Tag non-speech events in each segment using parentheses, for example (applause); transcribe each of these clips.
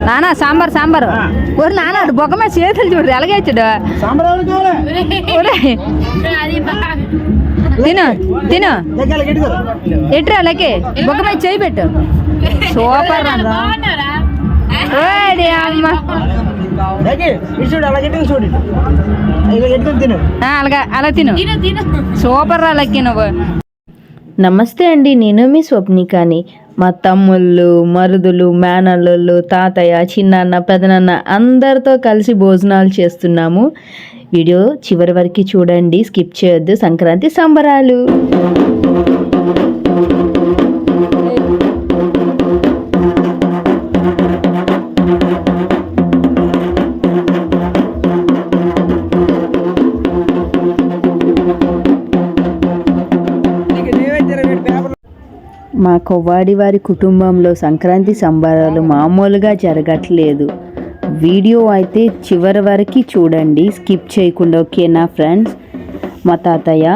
నానా సాంబార్ సాంబార్. ఒరు నాన్న బొక్క మీద చేతులు చూడు ఎలాగేచ్చాడు తిను తిను. ఎట్రా లెక్కి? బొక్క మీద చేయి పెట్టు. సూపర్ అలా తిను. ఆ, అలాగా అలా తిను. సూపర్ రా లెక్కి నువ్వు. నమస్తే అండి నేను మీ స్వప్నికాని. మా తమ్ముళ్ళు మరుదులు మేనల్లుళ్ళు తాతయ్య చిన్నాన్న పెదనాన్న అందరితో కలిసి భోజనాలు చేస్తున్నాము. వీడియో చివరి వరకు చూడండి. స్కిప్ చేయొద్దు. సంక్రాంతి సంబరాలు. మా కొవ్వాడి వారి కుటుంబంలో సంక్రాంతి సంబరాలు మామూలుగా జరగట్లేదు. వీడియో అయితే చివరి వరకు చూడండి. స్కిప్ చేయకుండా ఓకేనా ఫ్రెండ్స్? మా తాతయ్య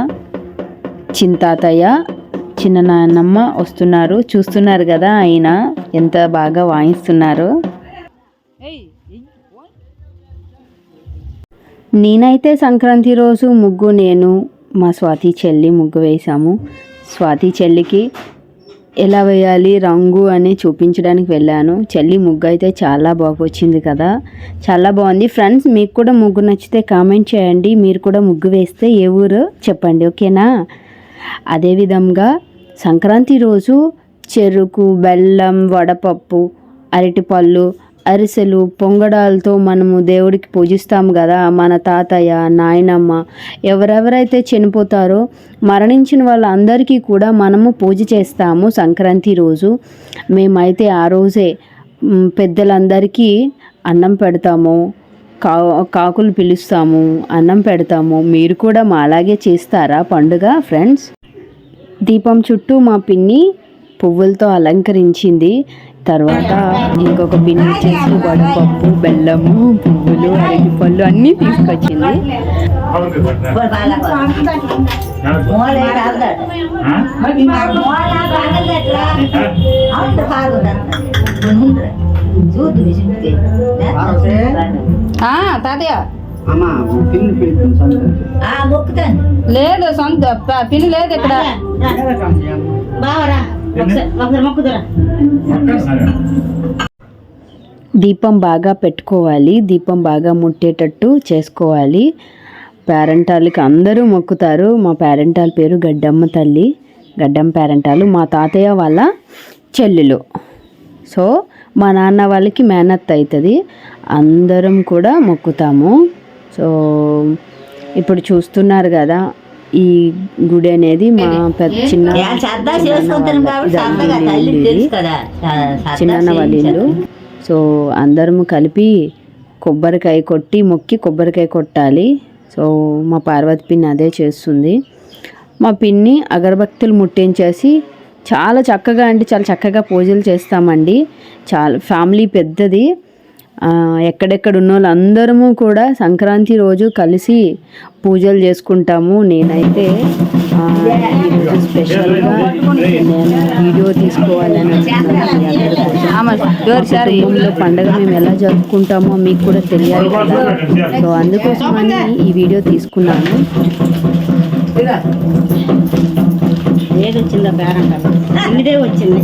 చిన్న చిన్న నాన్నమ్మ వస్తున్నారు. చూస్తున్నారు కదా ఆయన ఎంత బాగా వాయిస్తున్నారు. నేనైతే సంక్రాంతి రోజు ముగ్గు నేను మా స్వాతి చెల్లి ముగ్గు వేసాము స్వాతి చెల్లికి ఎలా వేయాలి రంగు అని చూపించడానికి వెళ్ళాను. చెల్లి ముగ్గు అయితే చాలా బాగొచ్చింది కదా. చాలా బాగుంది. ఫ్రెండ్స్ మీకు కూడా ముగ్గు నచ్చితే కామెంట్ చేయండి. మీరు కూడా ముగ్గు వేస్తే ఏ ఊరు చెప్పండి ఓకేనా? అదేవిధంగా సంక్రాంతి రోజు చెరుకు బెల్లం వడపప్పు అరటిపళ్ళు అరిసెలు పొంగడాలతో మనము దేవుడికి పూజిస్తాము కదా మన తాతయ్య నాయనమ్మ. ఎవరెవరైతే చనిపోతారో మరణించిన వాళ్ళందరికీ కూడా మనము పూజ చేస్తాము సంక్రాంతి రోజు. మేమైతే ఆ రోజే పెద్దలందరికీ అన్నం పెడతాము కా కాకులు పిలుస్తాము అన్నం పెడతాము. మీరు కూడా మా అలాగే చేస్తారా పండుగ ఫ్రెండ్స్? దీపం చుట్టూ మా పిన్ని పువ్వులతో అలంకరించింది. తర్వాత ఇంకొక పిన్ని వచ్చేసి వడపప్పు బెల్లము పువ్వులు అరటిపళ్ళు అన్నీ తీసుకొచ్చింది. తాతయ్య. లేదు సొంత ప- పిల్లి లేదు ఇక్కడ. దీపం బాగా పెట్టుకోవాలి దీపం బాగా ముట్టేటట్టు చేసుకోవాలి. పేరెంటాలకి అందరూ మొక్కుతారు. మా పేరెంటాల పేరు గడ్డమ్మ తల్లి. గడ్డమ్మ పేరెంటాలు మా తాతయ్య వాళ్ళ చెల్లెలు. సో మా నాన్న వాళ్ళకి మేనత్ అవుతుంది అందరం కూడా మొక్కుతాము. సో ఇప్పుడు చూస్తున్నారు కదా ఈ గుడి అనేది మా పెద్ద చిన్న చిన్న వాళ్ళ ఇల్లు సో అందరము కలిపి కొబ్బరికాయ కొట్టి మొక్కి కొబ్బరికాయ కొట్టాలి. సో మా పార్వతి పిన్ని అదే చేస్తుంది. మా పిన్ని అగరబత్తులు ముట్టించేసి చాలా చక్కగా అంటే చాలా చక్కగా పూజలు చేస్తామండి. చాలా ఫ్యామిలీ పెద్దది. ఎక్కడెక్కడ ఉన్న వాళ్ళందరము కూడా సంక్రాంతి రోజు కలిసి పూజలు చేసుకుంటాము. నేనైతే ఈరోజు స్పెషల్గా నేను వీడియో తీసుకోవాలని అనుకున్నాను కుటుంబంలో పండగ మేము ఎలా జరుపుకుంటామో మీకు కూడా తెలియాలి కదా. సో అందుకోసమని ఈ వీడియో తీసుకున్నాను. ఏది వచ్చిందో పేరంట. పిన్నిదే వచ్చింది.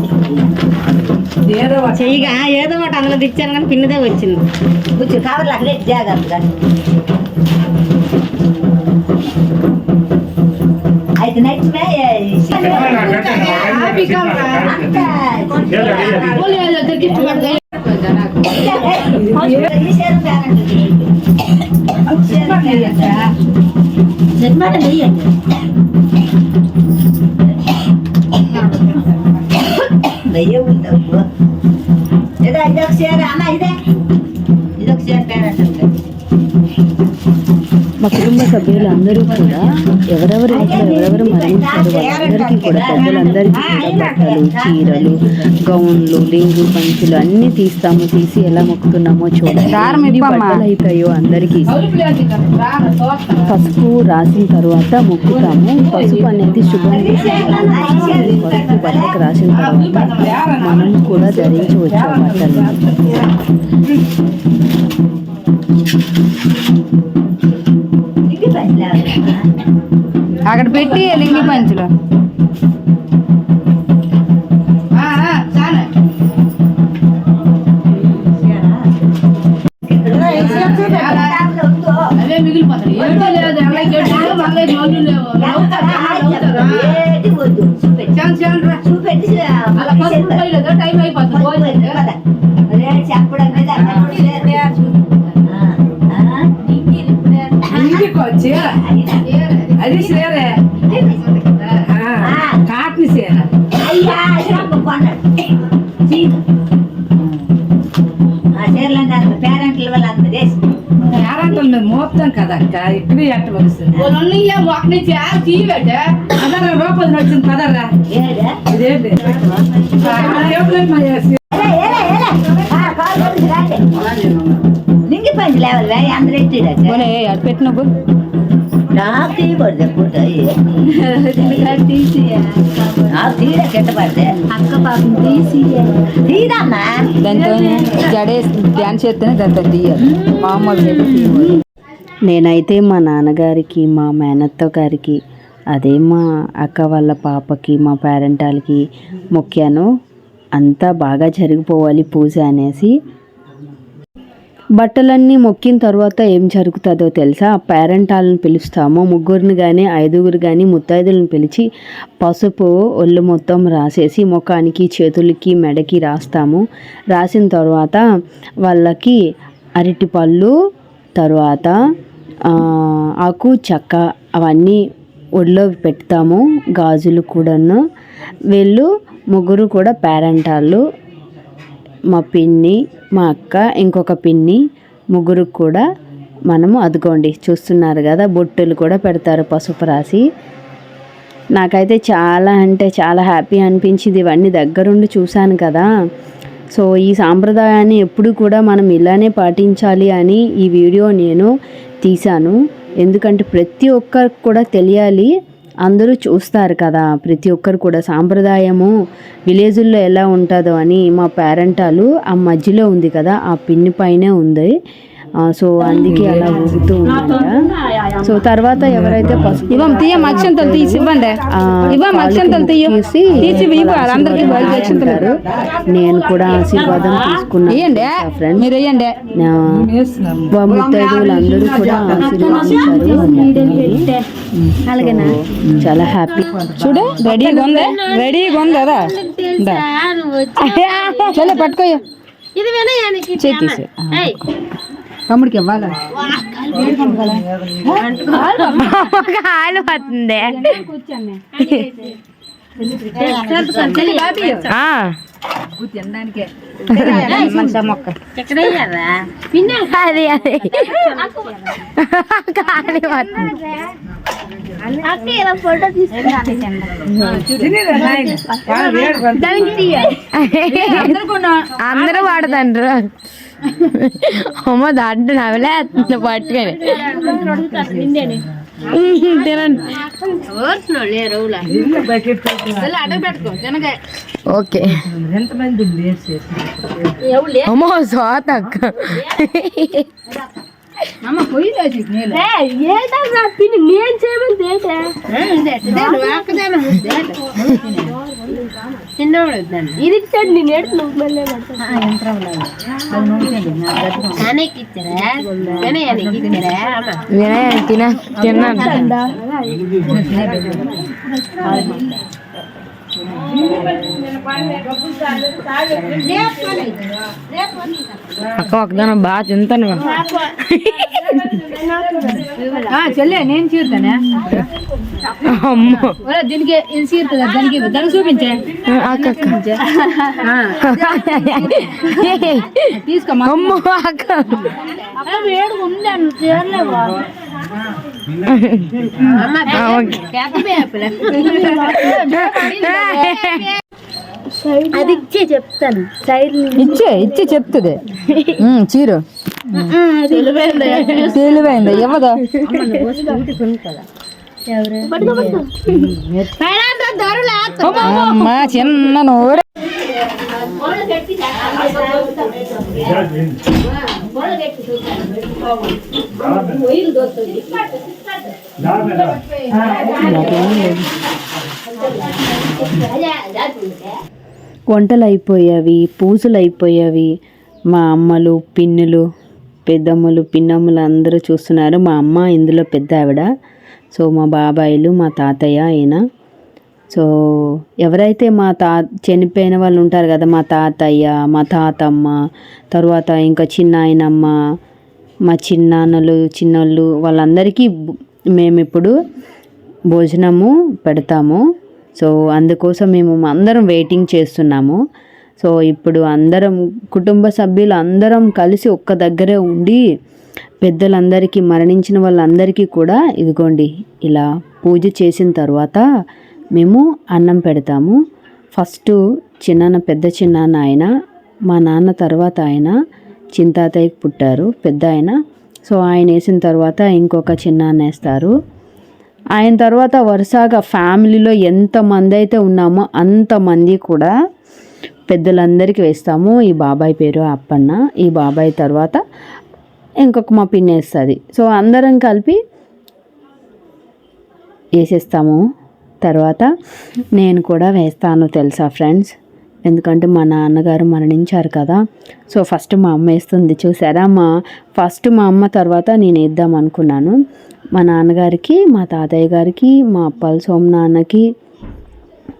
చెయ్యిగా ఏదో ఒకటి అందులో తెచ్చాను కానీ పిన్నిదే వచ్చింది. కూర్చో కావాలి అక్కడే జాగ్రత్తగా అయితే నెక్స్ట్ ఇదొక చీర అన్న ఇదే మా కుటుంబ సభ్యులు అందరూ కూడా ఎవరెవరు ఇంట్లో ఎవరెవరు మరణించారు వాళ్ళందరికీ కూడా పెద్దలందరికీ కూడా బట్టలు చీరలు గౌన్లు లింగు పంచులు అన్నీ తీస్తాము తీసి ఎలా మొక్కుతున్నామో చూడండి. బట్టలు అవుతాయో అందరికీ పసుపు రాసిన తర్వాత మొక్కుతాము. పసుపు అనేది శుభం. పసుపు బట్టకు రాసిన తర్వాత మనం కూడా ధరించవచ్చు ఆ బట్టలు. అక్కడ పెట్టి లింగి పంచులు. చెప్పడం అది సరే కాటన్ సీర అయ్యా కొన్నాడు చీరలంటే పేరెంట్ల వల్ల అంత చేసి యారంటే మోపుతాం కదా అక్క ఇక్కడ ఎట్ట వస్తుంది పదరా రూపాయలు వచ్చింది పదరా ఏడా ఇదేంటి ఎప్పుడైనా లింగి పంచి లేవాలి అందరూ ఎట్టిడా పోనీ అటు పెట్టి నువ్వు నాకు నాకు తీర కింద పడితే? అక్క పాపం తీసి తీదమ్మా దాంతో జడేసి డ్యాన్స్ చేస్తేనే దాంతో తీయాలి. తీయకూడదు. నేనైతే మా నాన్నగారికి మా మేనత్త గారికి అదే మా అక్క వాళ్ళ పాపకి మా పేరెంటాలకి మొక్కాను అంతా బాగా జరిగిపోవాలి పూజ అనేసి బట్టలన్నీ మొక్కిన తర్వాత ఏం జరుగుతుందో తెలుసా? పేరెంట్ వాళ్ళని పిలుస్తాము. ముగ్గురిని కానీ ఐదుగురు కానీ ముత్తైదులను పిలిచి పసుపు ఒళ్ళు మొత్తం రాసేసి ముఖానికి చేతులకి మెడకి రాస్తాము. రాసిన తర్వాత వాళ్ళకి అరటి పళ్ళు తర్వాత ఆకు చెక్క అవన్నీ ఒడిలో పెడతాము. గాజులు కూడాను. వీళ్ళు ముగ్గురు కూడా పేరెంటాళ్ళు. మా పిన్ని మా అక్క ఇంకొక పిన్ని ముగ్గురు కూడా మనము అదుకోండి చూస్తున్నారు కదా బొట్టులు కూడా పెడతారు పసుపు రాసి. నాకైతే చాలా అంటే చాలా హ్యాపీ అనిపించింది ఇవన్నీ దగ్గరుండి చూశాను కదా. సో ఈ సాంప్రదాయాన్ని ఎప్పుడు కూడా మనం ఇలానే పాటించాలి అని ఈ వీడియో నేను తీశాను. ఎందుకంటే ప్రతి ఒక్కరికి కూడా తెలియాలి అందరూ చూస్తారు కదా ప్రతి ఒక్కరు కూడా సాంప్రదాయము విలేజుల్లో ఎలా ఉంటుందో అని మా పేరెంటాలు ఆ మధ్యలో ఉంది కదా ఆ పిన్ని పైనే ఉంది. ఆ, సో అందుకే అలా ఊగుతూ ఉందంట సో తర్వాత ఎవరైతే పసుపు ఇవ్వం తీయ అక్షంతలు తీసి ఇవ్వండి. ఆ, ఇవ్వం అక్షంతలు తీసి ఇవ్వు అందరికి అక్షంతలు. నేను కూడా ఆశీర్వాదం తీసుకున్నాను వేయండి ఫ్రెండ్స్ మీరు వేయండి నా ముత్తైదువులు అందరూ కూడా ఆశీర్వదించారు. అలాగేనా? చాలా హ్యాపీ చూడు రెడీగా ఉంది. రెడీగా ఉంది కదా. (laughs) పట్టుకోయ్య. ఇది వినయానికి చేతి తమ్ముడికి ఇవ్వాలా కాలు పడుతుంది తినడానికే మొక్క అది అది కాలు పడుతుంది అక్క ఇలా ఫోటో అందరూ వాడతాండ్రు හොම දඩ්ඩ නැවල ඇත්ත පට්ගෙන ඕකේ හොම සවාතක්ක అమ్మో సోత అక్క అమ్మ పొయ్యి తెచ్చి నీళ్ళు నేను చేయమని ఇది ఇచ్చాడు నేను ఏడు నువ్వు మళ్ళీ నాన్నకి ఇచ్చారా వినయానికి ఇచ్చారా వినయానికి తిన తిన్నాను అక్క ఒకదాన బాగా తింటాను చెల్లె నేను చీరుతానే? అమ్మో. ఒరే, దీనికి ఇది చీరుతుంది? దానికి దానికి చూపించే. అక్క అక్క. ఉంది అని ఓకే అది ఇచ్చే చెప్తాను సైడ్ ఇచ్చే ఇచ్చే చెప్తుంది ఉమ్, చీరు తెలివైంది ఇవ్వదా అమ్మా చిన్న నోరు. వంటలు అయిపోయావి పూజలు అయిపోయావి మా అమ్మలు పిన్నులు పెద్దమ్మలు పిన్నమ్మలు అందరూ చూస్తున్నారు. మా అమ్మ ఇందులో పెద్ద ఆవిడ సో మా బాబాయిలు మా తాతయ్య ఆయన సో ఎవరైతే మా తా చనిపోయిన వాళ్ళు ఉంటారు కదా మా తాతయ్య మా తాతమ్మ తర్వాత ఇంకా చిన్న ఆయనమ్మ మా చిన్నాన్నలు చిన్నోళ్ళు వాళ్ళందరికీ మేము ఇప్పుడు భోజనము పెడతాము. సో అందుకోసం మేము అందరం వెయిటింగ్ చేస్తున్నాము. సో ఇప్పుడు అందరం కుటుంబ సభ్యులు అందరం కలిసి ఒక్క దగ్గరే ఉండి పెద్దలందరికీ మరణించిన వాళ్ళందరికీ కూడా ఇదిగోండి ఇలా పూజ చేసిన తర్వాత మేము అన్నం పెడతాము. ఫస్ట్ చిన్నాన్న పెద్ద చిన్నాన్న ఆయన మా నాన్న తర్వాత ఆయన చింతాతయ్యకి పుట్టారు పెద్ద ఆయన. సో ఆయన వేసిన తర్వాత ఇంకొక చిన్నాన్న వేస్తారు. ఆయన తర్వాత వరుసగా ఫ్యామిలీలో ఎంతమంది అయితే ఉన్నామో అంతమంది కూడా పెద్దలందరికీ వేస్తాము. ఈ బాబాయ్ పేరు అప్పన్న. ఈ బాబాయ్ తర్వాత ఇంకొక మా పిన్ని వేస్తుంది. సో అందరం కలిపి వేసేస్తాము. తర్వాత నేను కూడా వేస్తాను తెలుసా ఫ్రెండ్స్? ఎందుకంటే మా నాన్నగారు మరణించారు కదా. సో ఫస్ట్ మా అమ్మ వేస్తుంది. చూసారా? మా ఫస్ట్ మా అమ్మ తర్వాత నేను వేద్దాం అనుకున్నాను. మా నాన్నగారికి మా తాతయ్య గారికి మా అప్పల సోమనాన్నకి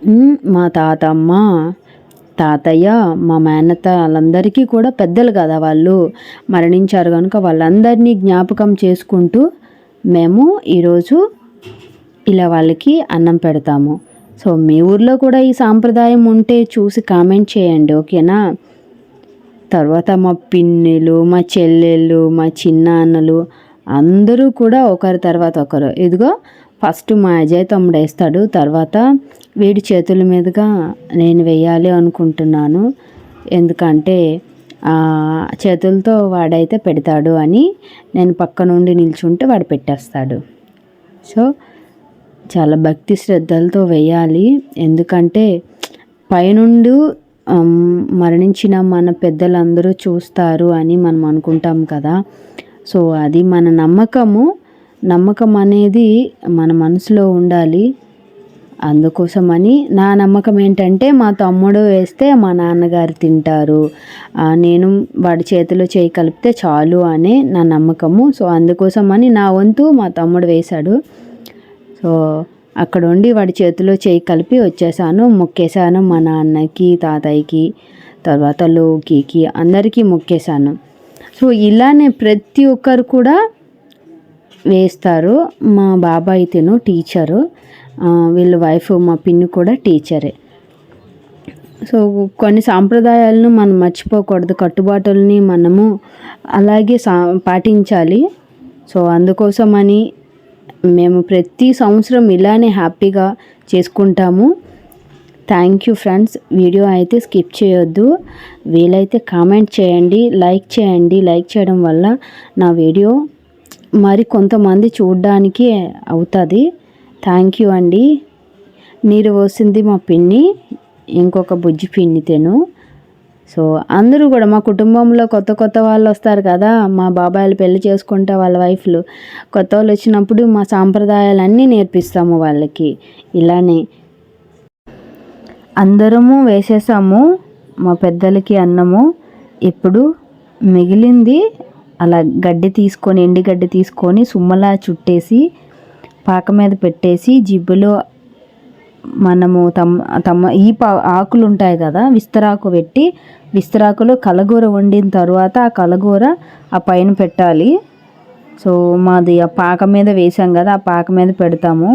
నాన్నకి మా తాతమ్మ తాతయ్య మా మేనత్త వాళ్ళందరికీ కూడా పెద్దలు కదా వాళ్ళు. మరణించారు కనుక వాళ్ళందరినీ జ్ఞాపకం చేసుకుంటూ మేము ఈరోజు ఇలా వాళ్ళకి అన్నం పెడతాము. సో మీ ఊర్లో కూడా ఈ సాంప్రదాయం ఉంటే చూసి కామెంట్ చేయండి ఓకేనా? తర్వాత మా పిన్నిలు మా చెల్లెళ్ళు మా చిన్నాన్నలు అందరూ కూడా ఒకరి తర్వాత ఒకరు. ఇదిగో ఫస్ట్ మా అజయ్ తమ్ముడు వేస్తాడు తర్వాత వీడి చేతుల మీదుగా నేను వేయాలి అనుకుంటున్నాను. ఎందుకంటే చేతులతో వాడైతే పెడతాడు అని నేను పక్క నుండి నిల్చుంటే వాడు పెట్టేస్తాడు. సో చాలా భక్తి శ్రద్ధలతో వేయాలి. ఎందుకంటే పైనుండి మరణించిన మన పెద్దలందరూ చూస్తారు అని మనం అనుకుంటాం కదా. సో అది మన నమ్మకము. నమ్మకం అనేది మన మనసులో ఉండాలి. అందుకోసమని నా నమ్మకం ఏంటంటే మా తమ్ముడు వేస్తే మా నాన్నగారు తింటారు. నేను వాడి చేతిలో చేయి కలిపితే చాలు అనే నా నమ్మకము. సో అందుకోసమని నా వంతు మా తమ్ముడు వేశాడు. సో అక్కడ ఉండి వాడి చేతిలో చేయి కలిపి వచ్చేసాను. మొక్కేశాను మా నాన్నకి తాతయ్యకి తర్వాత లోకికి అందరికీ మొక్కేశాను సో ఇలానే ప్రతి ఒక్కరు కూడా వేస్తారు. మా బాబాయ్ తిను టీచరు. వీళ్ళ వైఫ్ మా పిన్ని కూడా టీచరే. సో కొన్ని సాంప్రదాయాలను మనం మర్చిపోకూడదు. కట్టుబాటుల్ని మనము అలాగే సా పాటించాలి. సో అందుకోసమని మేము ప్రతి సంవత్సరం ఇలానే హ్యాపీగా చేసుకుంటాము. థ్యాంక్ యూ ఫ్రెండ్స్ వీడియో అయితే స్కిప్ చేయొద్దు. వీలైతే కామెంట్ చేయండి లైక్ చేయండి. లైక్ చేయడం వల్ల నా వీడియో మరి కొంతమంది చూడడానికి అవుతుంది. థ్యాంక్ యూ అండి. నీరు పోసింది మా పిన్ని. ఇంకొక బుజ్జి పిన్ని తెను. సో అందరూ కూడా మా కుటుంబంలో కొత్త కొత్త వాళ్ళు వస్తారు కదా. మా బాబాయిలు పెళ్ళి చేసుకుంటే వాళ్ళ వైఫ్లు. కొత్త వాళ్ళు వచ్చినప్పుడు మా సాంప్రదాయాలన్నీ నేర్పిస్తాము వాళ్ళకి. ఇలానే అందరము వేసేసాము. మా పెద్దలకి అన్నము. ఇప్పుడు మిగిలింది అలా గడ్డి తీసుకొని ఎండి గడ్డి తీసుకొని సుమ్మలా చుట్టేసి పాక మీద పెట్టేసి జిబ్బులో మనము తమ్ తమ ఈ పా ఆకులు ఉంటాయి కదా విస్తరాకు పెట్టి విస్తరాకులో కలగూర వండిన తర్వాత ఆ కలగూర ఆ పైన పెట్టాలి. సో మాది ఆ పాక మీద వేసాం కదా ఆ పాక మీద పెడతాము.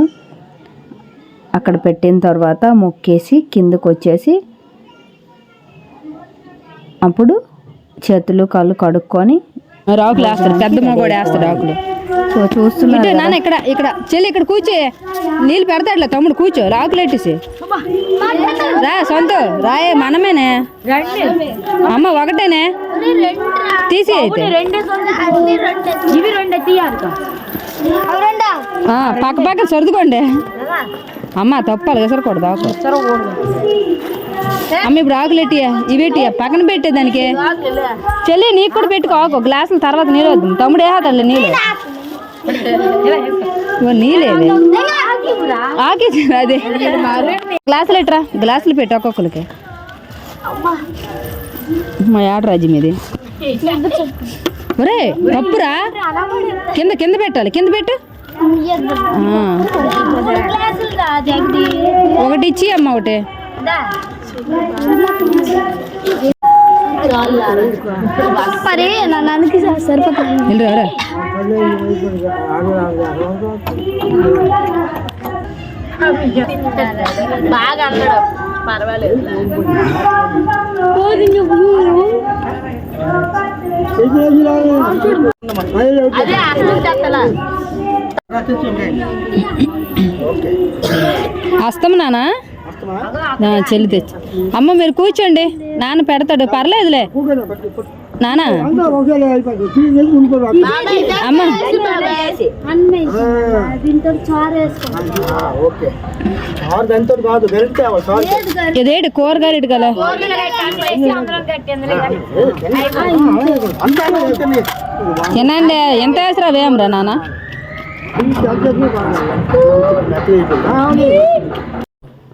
అక్కడ పెట్టిన తర్వాత మొక్కేసి కిందకు వచ్చేసి అప్పుడు చేతులు కాళ్ళు కడుక్కొని రాకులు వేస్తాడు పెద్ద మొగోడు వేస్తాడు ఆకులు ఇటు నాన్న ఇక్కడ ఇక్కడ చెల్లి ఇక్కడ కూర్చో. నీళ్ళు పెడతాడులే తమ్ముడు కూర్చో. రాకులు ఎట్టేసి. రా సొంత. రాయే మనమేనే. అమ్మ ఒకటేనే. తీసి అయితే. ఇవి రెండే తీయాలి ఆ, పక్క పక్కన సర్దుకోండి. అమ్మ తప్పాలి ఎసరకూడదు ఆకు. అమ్మ ఇప్పుడు ఆకులు ఎట్టియా? ఇవి ఎట్టియా? పక్కన పెట్టే దానికి? చెల్లి నీకు కూడా పెట్టుకో ఆకు. గ్లాసుల తర్వాత నీళ్ళు వద్దు. తమ్ముడు వేహాతాడులే నీళ్ళు? ఇగో నీళ్ళేవి ఆకి అదే. గ్లాసులు ఎట్రా గ్లాసులు పెట్టు ఒక్కొక్కరికి. మా ఆడ రాజ్యం ఇది ఒరే తప్పురా కింద కింద పెట్టాలి. కింద పెట్టు. ఒకటి ఇచ్చి అమ్మ ఒకటి. పరే నన్నుకి సరిపోతుంది. వెళ్ళి రా బాగా అన్నాడు. పర్వాలేదు. అదే అసలు చెత్తలా వస్తాం నానా? చెల్లి తెచ్చి. అమ్మ మీరు కూర్చోండి. నాన్న పెడతాడు. పర్లేదులే. నానా? అమ్మ. కాదు ఇదేంటి కూరగాయలు కదా. అంతా వెళ్తుంది ఎనండి ఎంత వేసరా వేయమ్రా నాన్న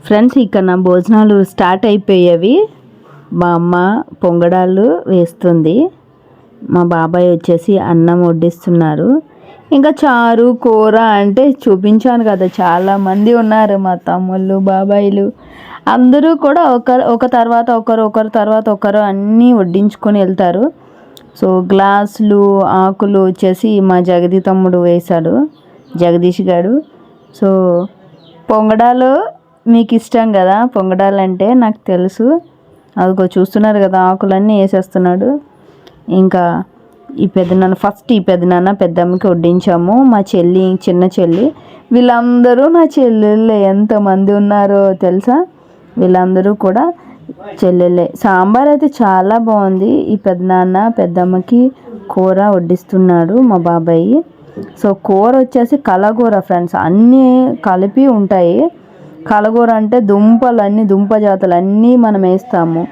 ఫ్రెండ్స్ ఇక్కడ నా భోజనాలు స్టార్ట్ అయిపోయేవి. మా అమ్మ పొంగడాలు వేస్తుంది. మా బాబాయ్ వచ్చేసి అన్నం వడ్డిస్తున్నారు. ఇంకా చారు కూర అంటే చూపించాను కదా చాలా మంది ఉన్నారు మా తమ్ముళ్ళు బాబాయిలు. అందరూ కూడా ఒకరు ఒక తర్వాత ఒకరు ఒకరు తర్వాత ఒకరు అన్నీ వడ్డించుకొని వెళ్తారు. సో గ్లాసులు ఆకులు వచ్చేసి మా జగదీ తమ్ముడు వేశాడు జగదీష్ గారు సో పొంగడాలు మీకు ఇష్టం కదా పొంగడాలంటే నాకు తెలుసు. అదిగో చూస్తున్నారు కదా ఆకులన్నీ వేసేస్తున్నాడు. ఇంకా ఈ పెద్దనాన్న ఫస్ట్ ఈ పెద్దనాన్న పెద్దమ్మకి వడ్డించాము. మా చెల్లి చిన్న చెల్లి. వీళ్ళందరూ నా చెల్లెళ్ళే. ఎంతమంది ఉన్నారో తెలుసా? వీళ్ళందరూ కూడా చెల్లెళ్ళే. సాంబార్ అయితే చాలా బాగుంది. ఈ పెద్దనాన్న పెద్దమ్మకి కూర వడ్డిస్తున్నాడు మా బాబాయి. సో కూర వచ్చేసి కలగూర ఫ్రెండ్స్ అన్నీ కలిపి ఉంటాయి. కలగూర అంటే దుంపలు దుంప జాతులు అన్నీ మనం వేస్తాము.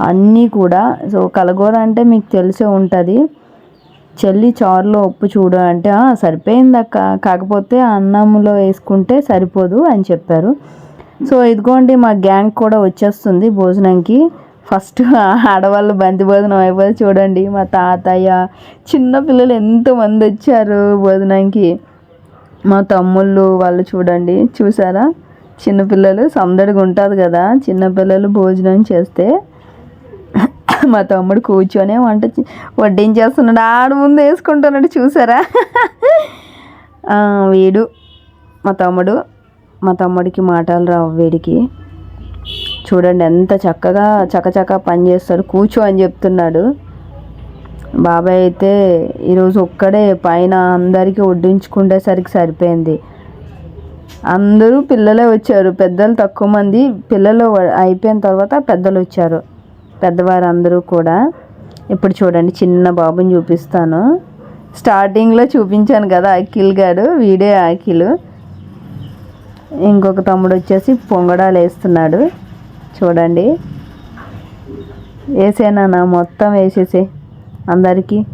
అన్నీ కూడా సో కలగూర అంటే మీకు తెలిసే ఉంటుంది. చెల్లి చారులో ఉప్పు చూడు అంటే సరిపోయింది అక్క కాకపోతే అన్నంలో వేసుకుంటే సరిపోదు అని చెప్పారు. సో ఇదిగోండి మా గ్యాంగ్ కూడా వచ్చేస్తుంది భోజనంకి. ఫస్ట్ ఆడవాళ్ళు బంతి భోజనం అయిపోతే చూడండి మా తాతయ్య చిన్న పిల్లలు ఎంతమంది వచ్చారు భోజనానికి. మా తమ్ముళ్ళు వాళ్ళు చూడండి చూసారా? చిన్నపిల్లలు సందడిగా ఉంటుంది కదా చిన్నపిల్లలు భోజనం చేస్తే (coughs) మా తమ్ముడు కూర్చొని వంట చే- వడ్డించేస్తున్నాడు. ఆడు ముందు వేసుకుంటున్నాడు చూసారా? (laughs) వీడు మా తమ్ముడు మా తమ్ముడికి మాటలు రావు వీడికి. చూడండి ఎంత చక్కగా చకచక పని చేస్తాడు కూర్చో అని చెప్తున్నాడు. బాబాయ్ అయితే ఈరోజు ఒక్కడే పైన అందరికీ వడ్డించుకుంటేసరికి సరిపోయింది. అందరూ పిల్లలే వచ్చారు. పెద్దలు తక్కువ మంది. పిల్లలు అయిపోయిన తర్వాత పెద్దలు వచ్చారు. పెద్దవారు అందరూ కూడా. ఇప్పుడు చూడండి చిన్న బాబుని చూపిస్తాను. స్టార్టింగ్లో చూపించాను కదా అఖిల్ గారు. వీడే అఖిల్. ఇంకొక తమ్ముడు వచ్చేసి పొంగడాలు వేస్తున్నాడు. చూడండి. వేసేనా మొత్తం వేసేసే. అందరికీ.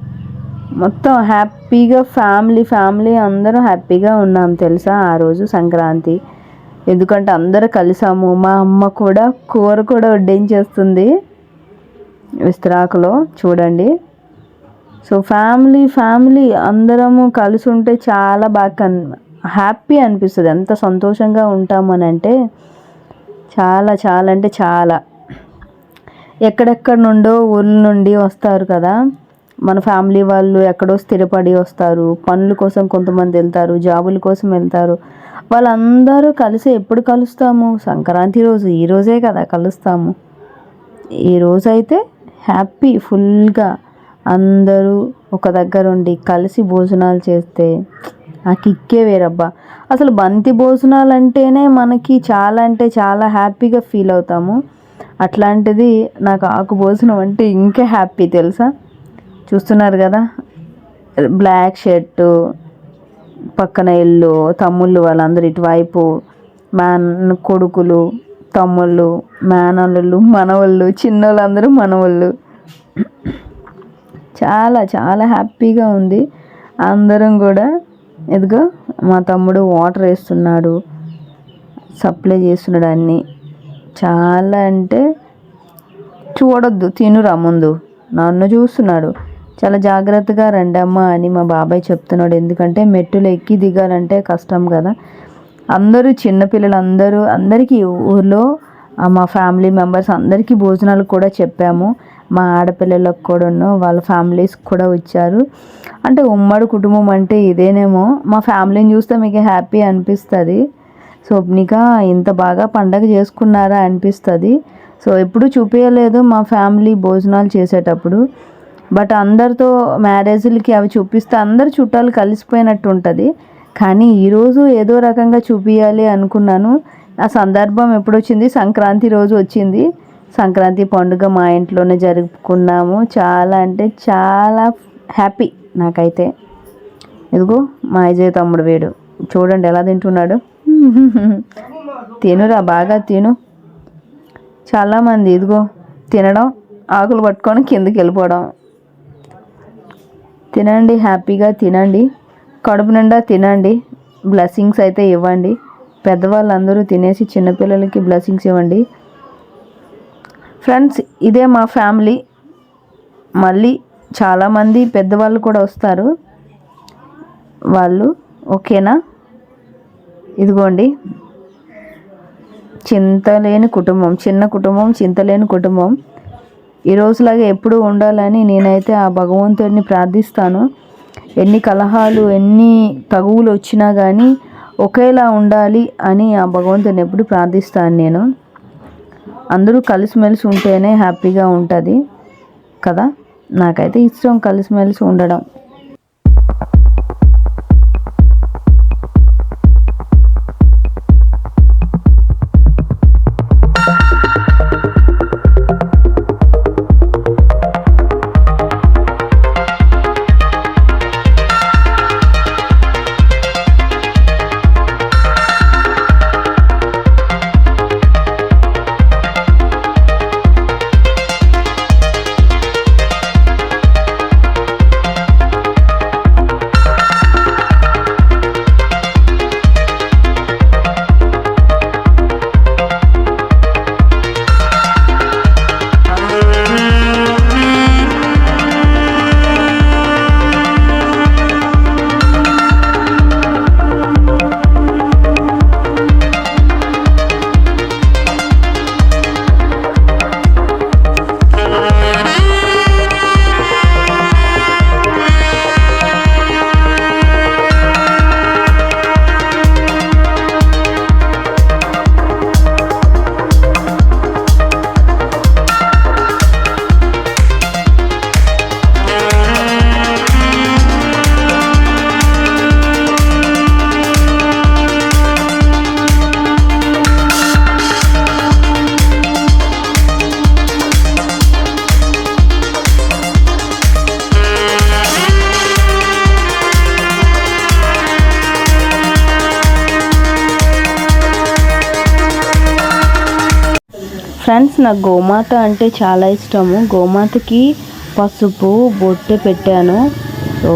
మొత్తం హ్యాపీగా ఫ్యామిలీ ఫ్యామిలీ అందరూ హ్యాపీగా ఉన్నాం తెలుసా ఆ రోజు సంక్రాంతి. ఎందుకంటే అందరూ కలిసాము. మా అమ్మ కూడా కూర కూడా వడ్డించేస్తుంది విస్తరాకులో చూడండి. సో ఫ్యామిలీ ఫ్యామిలీ అందరము కలిసి ఉంటే చాలా బాగా కన్ హ్యాపీ అనిపిస్తుంది. ఎంత సంతోషంగా ఉంటామని అంటే చాలా చాలా అంటే చాలా. ఎక్కడెక్కడ నుండో ఊళ్ళ నుండి వస్తారు కదా. మన ఫ్యామిలీ వాళ్ళు ఎక్కడో స్థిరపడి వస్తారు పనుల కోసం కొంతమంది వెళ్తారు జాబుల కోసం వెళ్తారు. వాళ్ళందరూ కలిసి ఎప్పుడు కలుస్తాము? సంక్రాంతి రోజు ఈ రోజే కదా కలుస్తాము. ఈ రోజు అయితే హ్యాపీ ఫుల్గా అందరూ ఒక దగ్గర ఉండి కలిసి భోజనాలు చేస్తే ఆ కిక్కే వేరబ్బా. అసలు బంతి భోజనాలు అంటేనే మనకి చాలా అంటే చాలా హ్యాపీగా ఫీల్ అవుతాము. అట్లాంటిది నాకు ఆకు భోజనం అంటే ఇంకా హ్యాపీ తెలుసా? చూస్తున్నారు కదా? బ్లాక్ షర్టు పక్కన ఇల్లు తమ్ముళ్ళు వాళ్ళందరూ ఇటువైపు మ్యాన్ కొడుకులు తమ్ముళ్ళు మేనల్లు మనవాళ్ళు చిన్న చిన్నోళ్ళందరూ మనవాళ్ళు. చాలా చాలా హ్యాపీగా ఉంది. అందరం కూడా ఎదుగో మా తమ్ముడు వాటర్ వేస్తున్నాడు సప్లై చేస్తున్నాడు అన్నీ. చాలా అంటే చూడొద్దు తినురా ముందు. నన్ను చూస్తున్నాడు. చాలా జాగ్రత్తగా రండమ్మ అని మా బాబాయ్ చెప్తున్నాడు. ఎందుకంటే మెట్టులు ఎక్కి దిగాలంటే కష్టం కదా. అందరూ చిన్నపిల్లలు అందరూ అందరికీ ఊర్లో మా ఫ్యామిలీ మెంబర్స్ అందరికీ భోజనాలు కూడా చెప్పాము. మా ఆడపిల్లలకు కూడాను వాళ్ళ ఫ్యామిలీస్ కూడా వచ్చారు. అంటే ఉమ్మడి కుటుంబం అంటే ఇదేనేమో మా ఫ్యామిలీని చూస్తే మీకు హ్యాపీ అనిపిస్తుంది. స్వప్నిక ఇంత బాగా పండగ చేసుకున్నారా అనిపిస్తుంది. సో ఎప్పుడు చూపించలేదు మా ఫ్యామిలీ భోజనాలు చేసేటప్పుడు. బట్ అందరితో మ్యారేజ్లకి అవి చూపిస్తే అందరు చుట్టాలు కలిసిపోయినట్టు ఉంటుంది. కానీ ఈరోజు ఏదో రకంగా చూపించాలి అనుకున్నాను. ఆ సందర్భం ఎప్పుడు వచ్చింది సంక్రాంతి రోజు వచ్చింది. సంక్రాంతి పండుగ మా ఇంట్లోనే జరుపుకున్నాము. చాలా అంటే చాలా హ్యాపీ నాకైతే. ఇదిగో మా అజయ్ తమ్ముడు వేడు. చూడండి ఎలా తింటున్నాడు. తినురా బాగా తిను. చాలామంది ఇదిగో తినడం ఆకులు పట్టుకొని కిందకి వెళ్ళిపోవడం. తినండి హ్యాపీగా తినండి. కడుపు నిండా తినండి. బ్లెస్సింగ్స్ అయితే ఇవ్వండి. పెద్దవాళ్ళందరూ తినేసి చిన్నపిల్లలకి బ్లెస్సింగ్స్ ఇవ్వండి. ఫ్రెండ్స్ ఇదే మా ఫ్యామిలీ. మళ్ళీ చాలామంది పెద్దవాళ్ళు కూడా వస్తారు. వాళ్ళు ఓకేనా? ఇదిగోండి. చింతలేని కుటుంబం చిన్న కుటుంబం చింతలేని కుటుంబం. ఈ రోజులాగా ఎప్పుడు ఉండాలని నేనైతే ఆ భగవంతుడిని ప్రార్థిస్తాను. ఎన్ని కలహాలు ఎన్ని తగువులు వచ్చినా కానీ ఒకేలా ఉండాలి అని ఆ భగవంతుని ఎప్పుడు ప్రార్థిస్తాను నేను. అందరూ కలిసిమెలిసి ఉంటేనే హ్యాపీగా ఉంటుంది కదా? నాకైతే ఇష్టం కలిసిమెలిసి ఉండడం. ఫ్రెండ్స్ నాకు గోమాత అంటే చాలా ఇష్టము. గోమాతకి పసుపు బొట్టె పెట్టాను. సో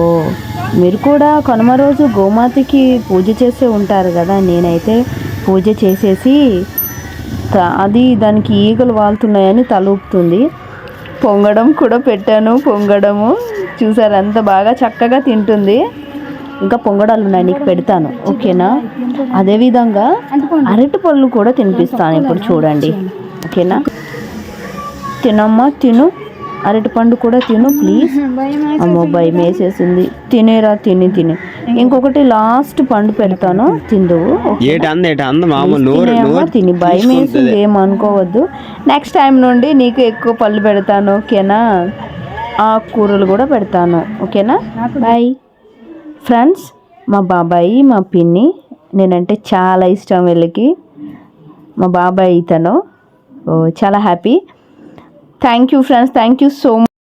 మీరు కూడా కనుమ రోజు గోమాతకి పూజ చేసే ఉంటారు కదా. నేనైతే పూజ చేసేసి అది దానికి ఈగలు వాళ్తున్నాయని తలూపుతుంది. పొంగడం కూడా పెట్టాను. పొంగడము చూసారు అంత బాగా చక్కగా తింటుంది. ఇంకా పొంగడాలు ఉన్నాయి నీకు పెడతాను. ఓకేనా? అదేవిధంగా అరటి పళ్ళు కూడా తినిపిస్తాను ఇప్పుడు చూడండి. ఓకేనా? తినమ్మా తిను. అరటి పండు కూడా తిను ప్లీజ్ (laughs) అమ్మో భయం వేసేసింది. తినేరా తిని తిని. ఇంకొకటి లాస్ట్ పండు పెడతాను. తిందువు. తిని. భయం వేసింది తీసుకుంటది. ఏం అనుకోవద్దు. నెక్స్ట్ టైం నుండి నీకు ఎక్కువ పళ్ళు పెడతాను ఓకేనా? ఆకుకూరలు కూడా పెడతాను ఓకేనా? బాయ్ ఫ్రెండ్స్ మా బాబాయి మా పిన్ని నేనంటే చాలా ఇష్టం వీళ్ళకి. మా బాబాయ్ ఇతను. చాలా happy. Thank you friends thank you so